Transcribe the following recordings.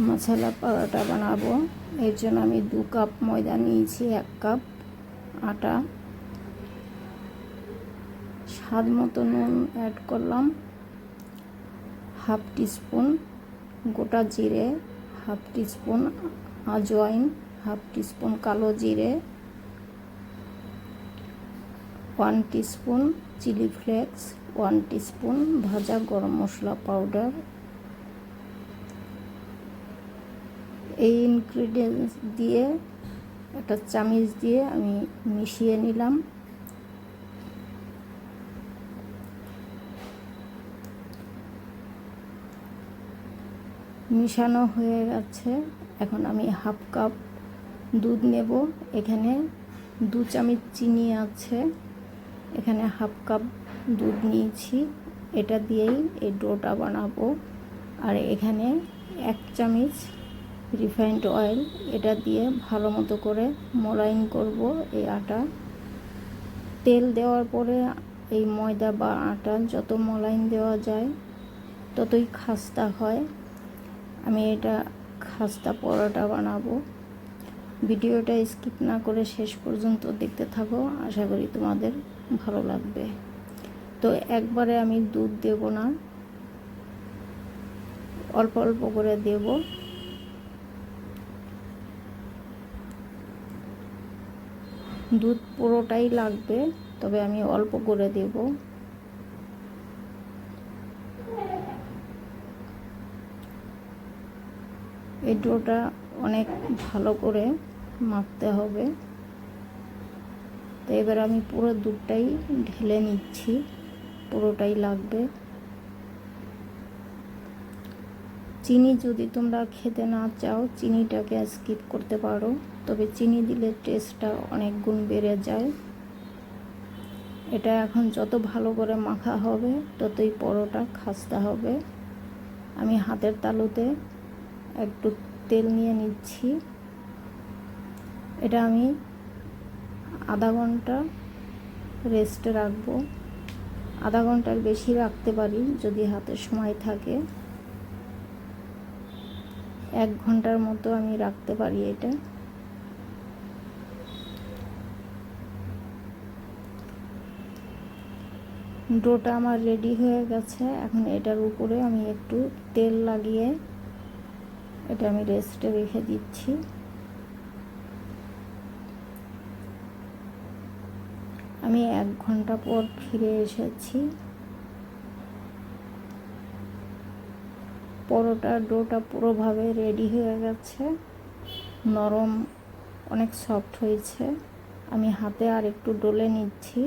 মশলা পরোটা বানাবো। এর জন্য আমি দু কাপ ময়দা নিয়েছি, এক কাপ আটা। স্বাদ মতো নুন অ্যাড করলাম। হাফ টিস্পুন গোটা জিরে, half teaspoon ajwain half teaspoon কালো জিরে। One teaspoon chilli flakes, one teaspoon ভাজা গরম মশলা পাউডার। এই ইনগ্রিডিয়েন্টস দিয়ে একটা চামিচ দিয়ে আমি মিশিয়ে নিলাম। মিশানো হয়ে গেছে। এখন আমি হাফ কাপ দুধ নেব। এখানে দু চামচ চিনি আছে। এখানে হাফ কাপ দুধ নিয়েছি। এটা দিয়েই এই ডোটা বানাবো। আর এখানে এক চামচ রিফাইন্ড অয়েল, এটা দিয়ে ভালো মতো করে মোলাইন করব এই আটা। তেল দেওয়ার পরে এই ময়দা বা আটা যত মোলাইন দেওয়া যায়, ততই খাস্তা হয়। আমি এটা খাস্তা পরোটা বানাবো। ভিডিওটা স্কিপ না করে শেষ পর্যন্ত দেখতে থাকো, আশা করি তোমাদের ভালো লাগবে। তো একবারে আমি দুধ দেব না, অল্প অল্প করে দেব। দুধ পুরোটাই লাগবে, তবে আমি অল্প করে দেব। এই ডোটা অনেক ভালো করে মাখতে হবে। তো এবার আমি পুরো দুধটাই ঢেলে নিচ্ছি, পুরোটাই লাগবে। চিনি যদি তোমরা খেতে না চাও, চিনিটাকে স্কিপ করতে পারো। তবে চিনি দিলে টেস্টটা অনেক গুণ বেড়ে যায়। এটা এখন যত ভালো করে মাখা হবে, ততই পরোটা খাস্তা হবে। আমি হাতের তালুতে একটু তেল নিয়ে নিচ্ছি। এটা আমি আধা ঘণ্টা রেস্টে রাখব। আধা ঘণ্টার বেশি রাখতে পারি যদি হাতে সময় থাকে। এক ঘণ্টার মতো আমি রাখতে পারি এটা। ডোটা আমার রেডি হয়ে গেছে। এখন এটার উপরে আমি একটু তেল লাগিয়ে এটা আমি রেস্টে রেখে দিচ্ছি। আমি এক ঘণ্টা পর ফিরে এসেছি। পরোটা, ডোটা পুরোভাবে রেডি হয়ে গেছে। নরম, অনেক সফট হয়েছে। আমি হাতে আর একটু ডলে নিচ্ছি।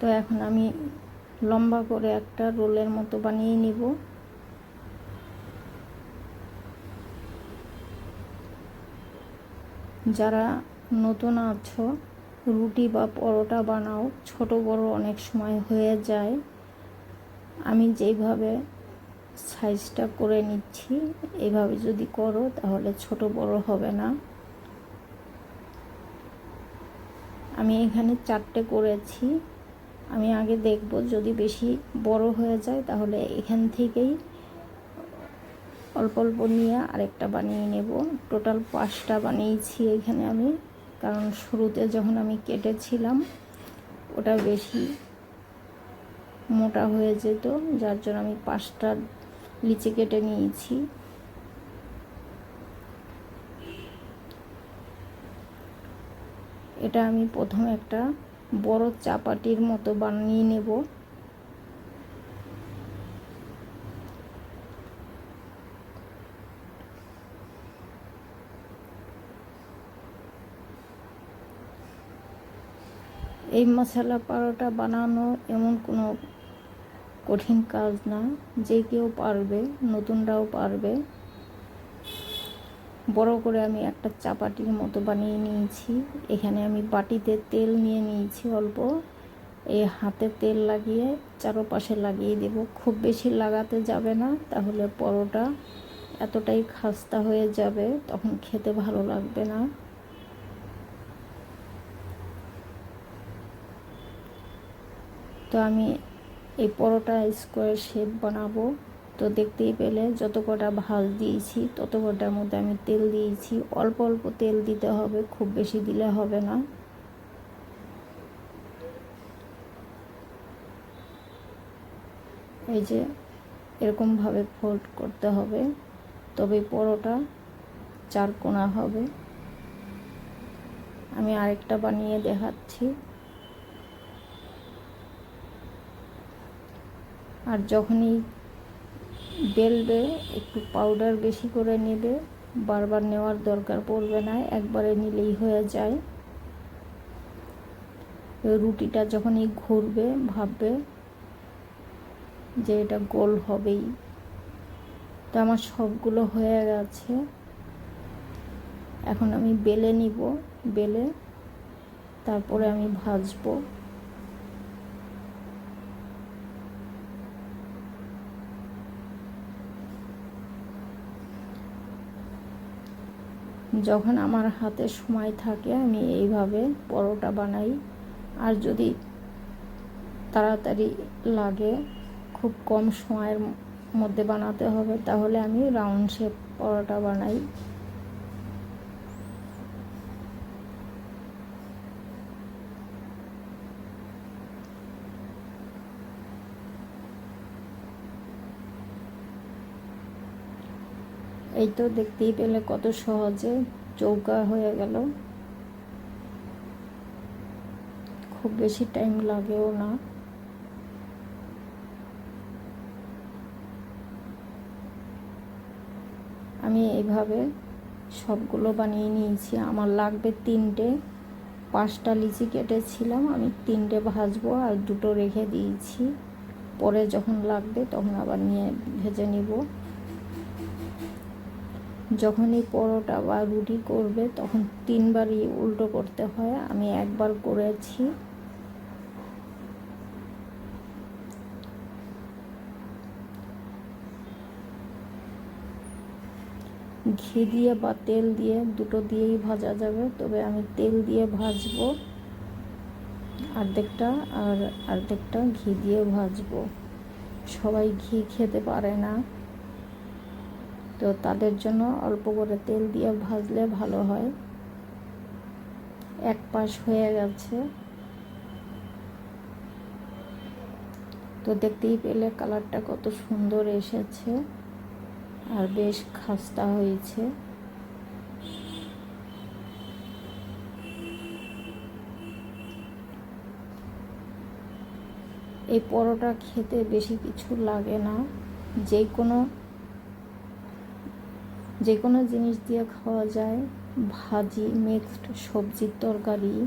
তো এখন আমি লম্বা করে একটা রোলের মতো বানিয়ে নিব। যারা নতুন আছো? রুটি বা পরোটা বানাও। ছোট, বড় অনেক সময় হয়ে যায়। আমি যেইভাবে সাইজটা করে নিচ্ছি, এভাবে যদি করো, তাহলে ছোট, বড় হবে না। আমি এখানে চারটে করেছি। আমি আগে দেখব, যদি বেশি বড় হয়ে যায়, তাহলে এখান থেকেই অল্প অল্প নিয়ে আরেকটা বানিয়ে নেব। টোটাল পাঁচটা বানিয়েছি এখানে আমি। কারণ শুরুতে যখন আমি কেটেছিলাম, ওটা বেশি মোটা হয়ে যেত, যার জন্য আমি পাঁচটা লিচে কেটে নিয়েছি। এটা আমি প্রথমে একটা বড় চাপাটির মতো বানিয়ে নেব। এই মশলা পরোটা বানানো এমন কোনো কঠিন কাজ না, যে কেউ পারবে, নতুনরাও পারবে। বড় করে আমি একটা চাপাটির মতো বানিয়ে নিয়েছি। এখানে আমি বাটিতে তেল নিয়ে নিয়েছি অল্প। এই হাতে তেল লাগিয়ে চারোপাশে লাগিয়ে দেব। খুব বেশি লাগাতে যাবে না, তাহলে পরোটা এতটাই খাস্তা হয়ে যাবে, তখন খেতে ভালো লাগবে না। তো আমি এই পরোটা স্কোয়ার শেপ বানাবো। তো দেখতেই পেলে যত কটা ভাজ দিয়েছি তত কটার মধ্যে আমি তেল দিয়েছি। অল্প অল্প তেল দিতে হবে, খুব বেশি দিলে হবে না। এই যে এরকমভাবে ফোল্ড করতে হবে। তবে পরোটা চার কোনা হবে। আমি আরেকটা বানিয়ে দেখাচ্ছি। আর যখনই বেলবে, একটু পাউডার বেশি করে নেবে, বারবার নেওয়ার দরকার পড়বে না, একবারে নিলেই হয়ে যায়। রুটিটা যখনই ঘুরবে, ভাববে যে এটা গোল হবেই। তো আমার সবগুলো হয়ে গেছে। এখন আমি বেলে নিব, বেলে তারপরে আমি ভাজবো। যখন আমার হাতে সময় থাকে, আমি এইভাবে পরোটা বানাই। আর যদি তাড়াতাড়ি লাগে, খুব কম সময়ের মধ্যে বানাতে হবে, তাহলে আমি রাউন্ড শেপ পরোটা বানাই। এই তো দেখতেই পেলে কত সহজে চৌকা হয়ে গেল। খুব বেশি টাইম লাগেও না। আমি এইভাবে সবগুলো বানিয়ে নিয়েছি। আমার লাগবে তিনটে। পাঁচটা লিচি কেটেছিলাম। আমি তিনটে ভাজবো আর দুটো রেখে দিয়েছি। পরে যখন লাগবে তখন আবার নিয়ে ভেজে নিব। যখনই পরোটা বা রুটি করবে, তখন তিনবারই উল্টো করতে হয়। আমি একবার করেছি। ঘি দিয়ে বা তেল দিয়ে দুটো দিয়েই ভাজা যাবে, তবে আমি তেল দিয়ে ভাজবো অর্ধেকটা আর অর্ধেকটা ঘি দিয়ে ভাজবো। সবাই ঘি খেতে পারে না। তো তাদের জন্য অল্প করে তেল দিয়ে ভাজলে ভালো হয়। এক পাশ হয়ে গেছে। তো দেখতেই পেলে কালারটা কত সুন্দর এসেছে আর বেশ খাস্তা হয়েছে। এই পরোটা খেতে বেশি কিছু লাগে না। যে কোনো যে কোনো জিনিস দিয়ে খাওয়া যায়। ভাজি মিক্সড সবজির তরকারি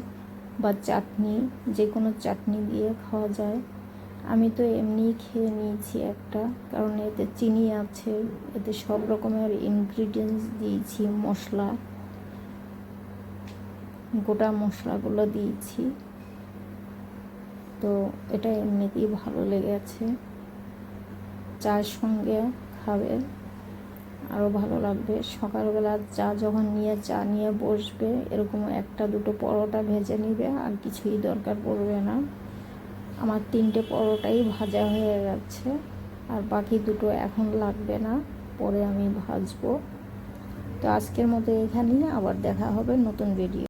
বা চাটনি যে কোনো চাটনি দিয়ে খাওয়া যায়। আমি তো এমনিই খেয়ে নিয়েছি একটা, কারণ এতে চিনি আছে, এতে সব রকমের ইনগ্রিডিয়েন্টস দিয়েছি, মশলা, গোটা মশলাগুলো দিয়েছি। তো এটা এমনিতেই ভালো লেগেছে চার সঙ্গে খাবে। আরও ভালো লাগবে। সকালবেলা চা যখন নিয়ে, চা নিয়ে বসবে, এরকম একটা দুটো পরোটা ভেজে নিবে, আর কিছুই দরকার পড়বে না। আমার তিনটে পরোটাই ভাজা হয়ে যাচ্ছে আর বাকি দুটো এখন লাগবে না, পরে আমি ভাজবো। তো আজকের মতো এখানেই, আবার দেখা হবে নতুন ভিডিও